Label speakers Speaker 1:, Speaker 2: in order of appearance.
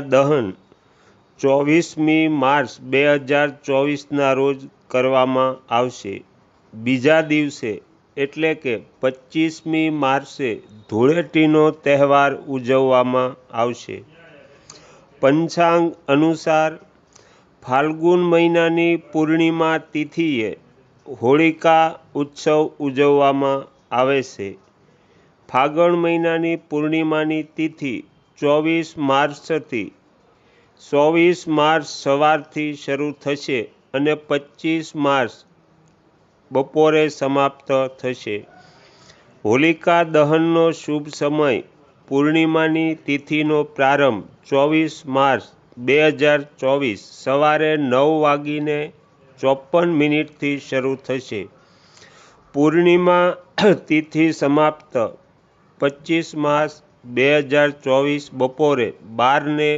Speaker 1: દહન ચોવીસમી માર્ચ બે હજાર ચોવીસના રોજ કરવામાં આવશે. બીજા દિવસે એટલે કે પચીસમી માર્ચે ધૂળેટીનો તહેવાર ઉજવવામાં આવશે. પંચાંગ અનુસાર ફાલ્ગુન મહિનાની પૂર્ણિમા તિથિએ હોળિકા ઉત્સવ ઉજવવામાં આવે છે. ફાગણ મહિનાની પૂર્ણિમાની તિથિ ચોવીસ માર્ચથી, ચોવીસ માર્ચ સવારથી શરૂ થશે અને પચીસ માર્ચ બપોરે સમાપ્ત થશે. હોલિકા દહનનો શુભ સમય પૂર્ણિમાની તિથિનો પ્રારંભ ચોવીસ માર્ચ બે હજાર ચોવીસ સવારે નવ વાગીને ચોપન મિનિટથી શરૂ થશે. પૂર્ણિમા તિથિ સમાપ્ત પચીસ માર્ચ બે હજાર ચોવીસ બપોરે બારને